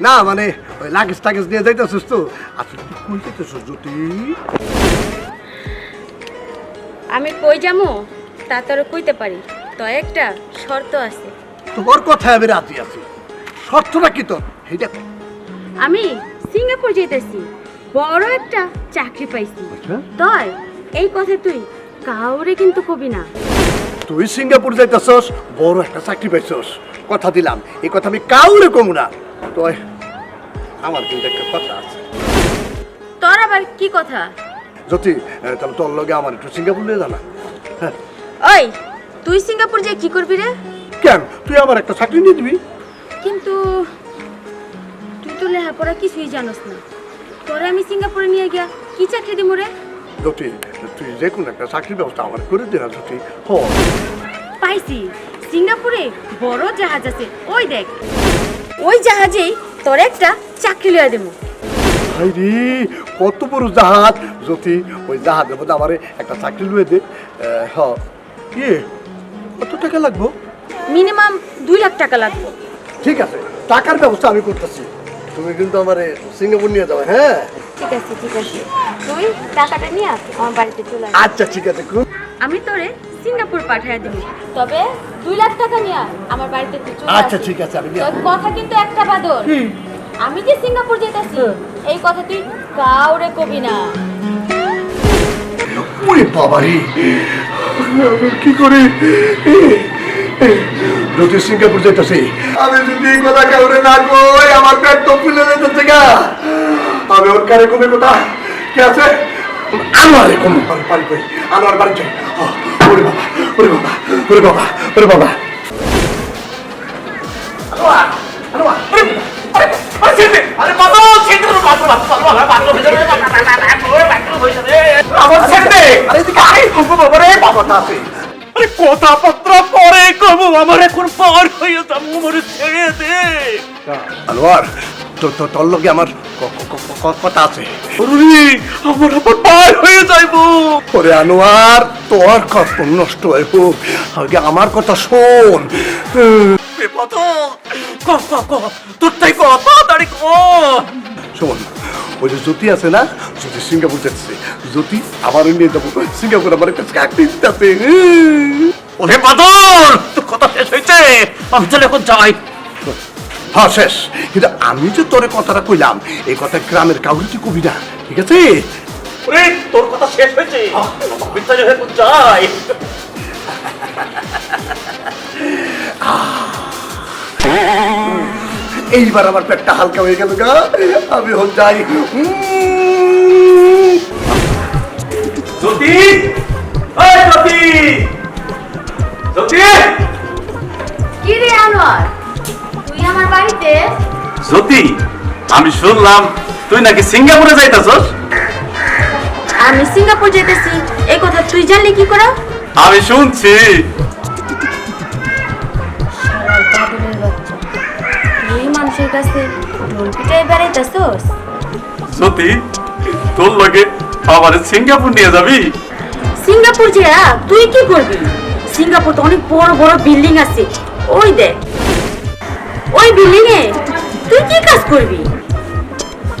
না মানে ওই লাগেজ টাগেজ নিয়ে যাইতেছস তো। আচ্ছা তুই কই যেতেছস জ্যোতি? আমি কই যামু? তা তোর কইতে পারি। তো একটা শর্ত আছে। তোর কথায় আমি রাজি আছি। শর্তটা কি তোর? কর। আমি সিঙ্গাপুর যাইতেছি। বড় একটা চাকরি পাইছি। আচ্ছা। তয় এই কথা তুই কাউরে কিন্তু কবি না। তুই সিঙ্গাপুর যাইতেছস বড় একটা চাকরি পাইছস। কথা দিলাম। এই কথা আমি কাউরে কমু না। তো আমার কিন্তু একটা কথা আছে। তোর আবার কি কথা? জ্যোতি তাহলে তোর লগে আমার একটু সিঙ্গাপুর নিয়ে জানা হ্যাঁ। ওই তুই সিঙ্গাপুর যে কি করবি রে? কেন? তুই আমার একটা চাকরি নিয়ে দিবি। কিন্তু তুই তো লেখাপড়া কিছুই জানোস না। তোরে আমি সিঙ্গাপুরে নিয়ে গিয়া কি চাকরি দিমু রে? জ্যোতি তুই যে কোনো একটা চাকরির ব্যবস্থা আমার করে দে না জ্যোতি। হ। পাইছি। সিঙ্গাপুরে বড় জাহাজ আছে ওই দেখ। ওই জাহাজেই তোর একটা চাকরি লইয়া দেবো ভাই রে কত বড় জাহাজ। যদি ওই জাহাজের মধ্যে আমার একটা চাকরি লুয়ে দে। হ। কি কত টাকা লাগবো? মিনিমাম দুই লাখ টাকা লাগবে। ঠিক আছে টাকার ব্যবস্থা আমি করতেছি। তুমি কিন্তু আমার সিঙ্গাপুর নিয়ে যাবে হ্যাঁ? ঠিক আছে ঠিক আছে। তুই টাকাটা নিয়ে আমার বাড়িতে চলে আচ্ছা ঠিক আছে আমি তোরে সিঙ্গাপুর পাঠিয়ে দিব। তবে দুই লাখ টাকা নিয়ে আমার বাড়িতে তুই চলে আচ্ছা ঠিক আছে আমি কথা কিন্তু একটা বাদল আমি যে সিঙ্গাপুর যেতেছি এই কথা তুই কাউরে কবি না। ওরে বাবা রে। আমি কি করে? যদি সিঙ্গাপুর যেতেছি আমি যদি এই কথা কাউরে না কই আমার পেট তো ফুলে যেতেছে গা। আমি ওর কারে কমে কথা? কে আছে? আনোয়ারে কম পারি পারি আনোয়ার বাড়ি যাই ওরে বাবা ওরে বাবা ওরে বাবা ওরে বাবা। কথাপত্র পরে কব আমার এখন পার হয়ে যাব ছেড়ে দে আনোয়ার তোর লগে আমার আমার তোর নষ্ট আমার কথা শোন। ওই যে জ্যোতি আছে না? জ্যোতি সিঙ্গাপুর যাচ্ছে। জ্যোতি, আবার নিয়ে যাব। সিঙ্গাপুর আমার একটা দিতেছে ওরে বাদল, তোর কথা শেষ হয়েছে। আমি তাহলে এখন যাই। হ্যাঁ শেষ। কিন্তু আমি যে তোরে কথাটা কইলাম এই কথা গ্রামের কাউরে তুই কবি না ঠিক আছে? তোর কথা শেষ হয়েছে। যাই এইবার আমার পেটটা হালকা হয়ে গেল গা। আমি হল যাই। জ্যোতি! জ্যোতি! জ্যোতি! আমার জ্যোতি আমি শুনলাম তুই নাকি সিঙ্গাপুরে যাইতাছস? আমি সিঙ্গাপুর যেতেছি এই কথা তুই জানলি কি করে? আমি শুনছি। তুই মানুষের কাছে ঢোল পিটাই বেড়াইতেছস? জ্যোতি তোর লাগে আবার সিঙ্গাপুর নিয়ে যাবি? সিঙ্গাপুর যে তুই কি করবি? সিঙ্গাপুর তো অনেক বড় বড় বিল্ডিং আছে। ওই দেখ। ওই বিল্ডিং এ তুই কি কাজ করবি?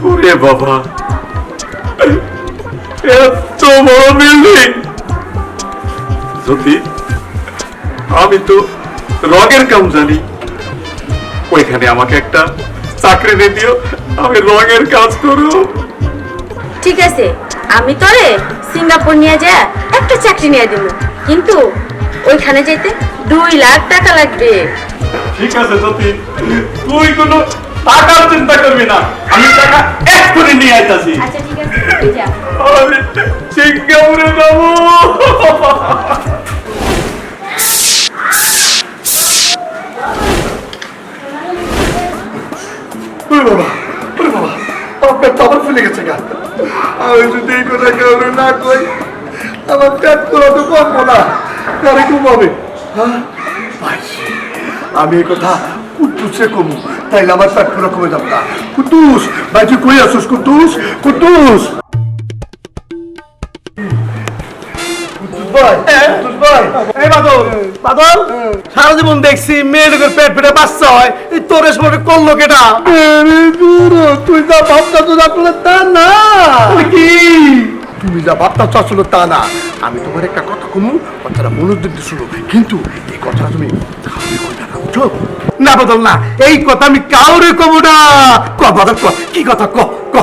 ওরে বাবা। এত বড় বিল্ডিং। জ্যোতি আমি তো রঙের কাম জানি। ওইখানে আমাকে একটা চাকরি দিয়ে দিও আমি রঙের কাজ করব। ঠিক আছে আমি তোরে সিঙ্গাপুর নিয়ে যা একটা চাকরি নিয়ে দেবো। কিন্তু ওইখানে যেতে দুই লাখ টাকা লাগবে। ঠিক আছে জ্যোতি তুই কোনো টাকার চিন্তা করবি না আমি টাকা এক করে নিয়ে আইতাছি। আচ্ছা ঠিক আছে তুই যা। আমি সিঙ্গাপুরে যাব আমার ফুলে গেছে গা। আমি যদি এই কথা কাউরে না কই আমার পেট পুরো তো কমবো না কারে কমাবে। আমি এই কথা কুটুসে কমু। তাইলে আমার পেট পুরো কমে যাবে না। কুটুস ভাই তুই কই আসুস কুটুস বাদল। বাদল সারা জীবন দেখছি মেয়েদের পেট পেটে বাচ্চা হয়। এই তোর সময় করল কেটা? তুই যা ভাবতা তো তা না। কি? তুমি যা ভাবতা আসলে তা না। আমি তোমার একটা কথা কমু, কথাটা মনোযোগ শুনো। কিন্তু এই কথাটা তুমি না, বুঝছ? না এই কথা আমি কাউরে কব না। ক, বাদল ক, কি কথা ক ক।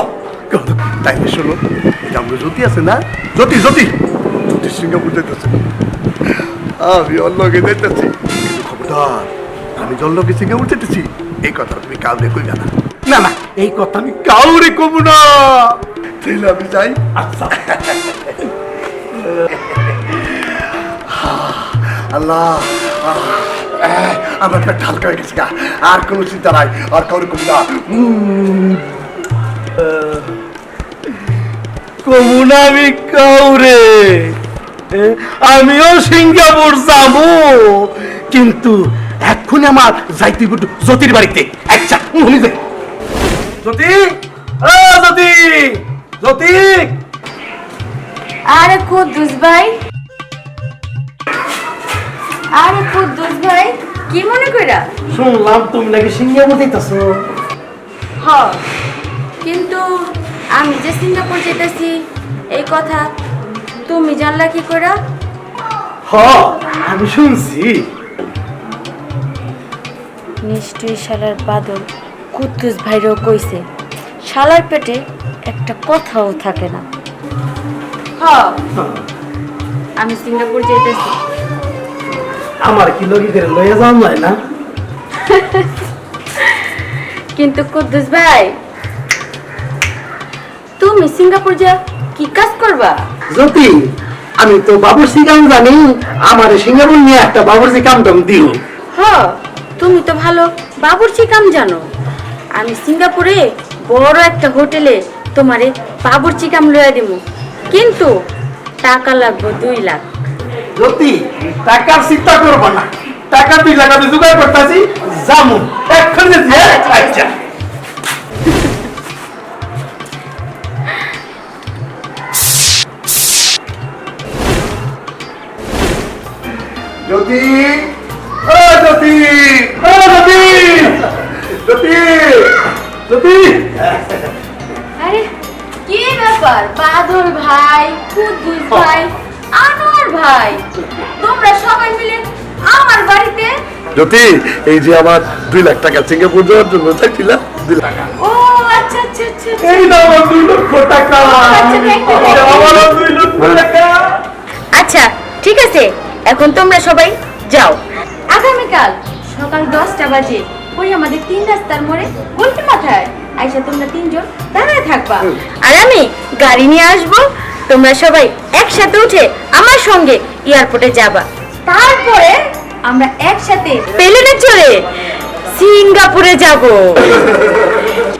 তাইলে শোনো, এটা আমরা জ্যোতি আছে না? জ্যোতি জ্যোতি জ্যোতি সিঙ্গাপুর যেতেছে আমি অন্য লগে যেতেছি কিন্তু খবরদার, আমি জল লগে সিঙ্গাপুর যেতেছি এই কথা তুমি কাউকে কইবে না। না না, এই কথা আমি কাউরে কব না। তাইলে আমি যাই আচ্ছা। আল্লাহ আমার পেট হালকা হয়ে গেছে। আর কোনো চিন্তা নাই আর কাউরে কমি না। উম, কবু আমি কাউরে। আমিও সিঙ্গাপুর যাব। কিন্তু এখন আমার যাইতে একটু জ্যোতির বাড়িতে। আচ্ছা জ্যোতি? জ্যোতি! আরে কুদ্দুস ভাই। আরে কুদ্দুস ভাই কি মনে কইরা? শুনলাম তুমি নাকি সিঙ্গাপুর যাইতাছো হ কিন্তু আমি যে সিঙ্গাপুর যেতেছি এই কথা তুমি জানলা কি কইরা? হ আমি শুনছি। নিশ্চয়ই শালার বাদল কুদ্দুস ভাইরও কইছে শালার পেটে একটা কথাও থাকে না। হ। আমি সিঙ্গাপুর যেতেছি। আমার কি লগি করে লইয়া যাওয়া যায় না? কিন্তু কুদ্দুস ভাই তুমি সিঙ্গাপুর যা কি কাজ করবা? জ্যোতি আমি তো বাবুর্চি কাম জানি আমার সিঙ্গাপুর নিয়ে একটা বাবুর্চি কাম টাম দিও। হ তুমি তো ভালো বাবুর্চি কাম জানো। আমি সিঙ্গাপুরে বড় একটা হোটেলে তোমারে বাবুর্চি কাম লইয়া দিব কিন্তু টাকা লাগবে দুই লাখ। জ্যোতি, টাকার চিন্তা করব না। টাকা দুই লাখ আমি জোগাড় করতেছি জামু এখন আচ্ছা জ্যোতি, ও জ্যোতি ও জ্যোতি জ্যোতি জ্যোতি। ব্যাপার বাদল ভাই কুদ্দুস ভাই আনোয়ার ভাই। তোমরা সবাই মিলে আমার বাড়িতে জ্যোতি এই যে আমার দুই লাখ টাকা সিঙ্গাপুর যাওয়ার জন্য চাইছিলাম দুই লাখ। ও আচ্ছা আচ্ছা আচ্ছা আচ্ছা। এই না আমার দুই লক্ষ টাকা। আচ্ছা, you. আমারও দুই লক্ষ টাকা। আচ্ছা ঠিক আছে। এখন তোমরা সবাই যাও। আগামীকাল সকাল দশটা বাজে। ওই আমাদের তিন রাস্তার মোড়ে উল্টে মাথায়। আইসা তোমরা তিনজন দাঁড়ায় থাকবা। আর আমি গাড়ি নিয়ে আসব তোমরা সবাই একসাথে উঠে আমার সঙ্গে এয়ারপোর্টে যাবা। তারপরে আমরা একসাথে প্লেনে চড়ে সিঙ্গাপুরে যাব।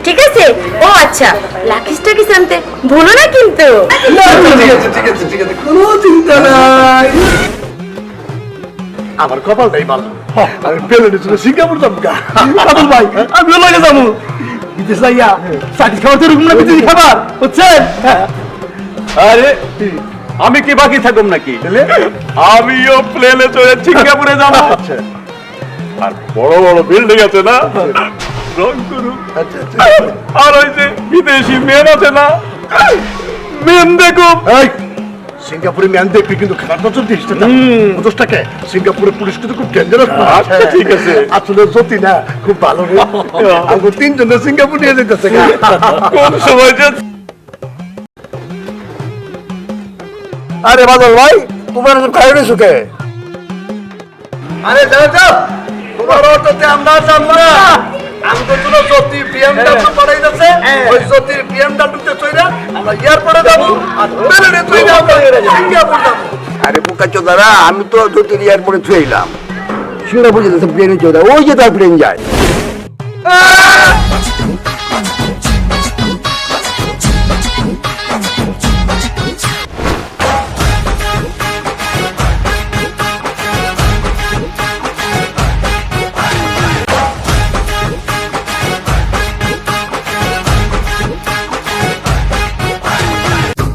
ঠিক আছে? ও আচ্ছা লাকিস টাকিস আনতে ভুলো না কিন্তু? ঠিক আছে ঠিক আছে ঠিক আছে কোনো চিন্তা নাই। আমার কপালটাই ভালো। আমি সিঙ্গাপুর ভাই আমিও লাগে যাব। বিদেশ যাইয়া চাকরি তো না বিদেশি খাবার বুঝছেন? আরে আমি কি বাকি থাকুম নাকি? আমিও প্লেনে চড়ে সিঙ্গাপুরে যাব। আচ্ছা। আর বড় বড় বিল্ডিং আছে না? আচ্ছা আচ্ছা। আর ওই যে বিদেশি মেন আছে না? মেন দেখুন সিঙ্গাপুরে ম্যান দেখবি কিন্তু খারাপ নজর দিস না বুঝোসটাকে সিঙ্গাপুরে পুলিশ কিন্তু খুব ডেঞ্জারাস আচ্ছা, ঠিক আছে। আসলে সত্যি না খুব ভালো রে। আমাকে তিনজনে সিঙ্গাপুর নিয়ে যেতেছে কোন সময় যে আরে বাদল ভাই তোমার সব খাই রয়েছো কে? আরে যাও যাও। তোমার অটোতে আমরা যাব না। আমি তো শুনো সত্যি বিএমডব্লিউ যাচ্ছে ওই সত্যি বিএমডব্লিউ চইরা আমরা এয়ারপোর্টে যাব আর প্লেনে চইরা আমরা সিঙ্গাপুর যাব। আরে বোকা চোদারা আমি তো জ্যোতির এয়ারপোর্টে ছুঁয়ে এলাম বুঝে যাচ্ছে প্লেনে চোদা ওই যে তার প্লেন যায়। আহ!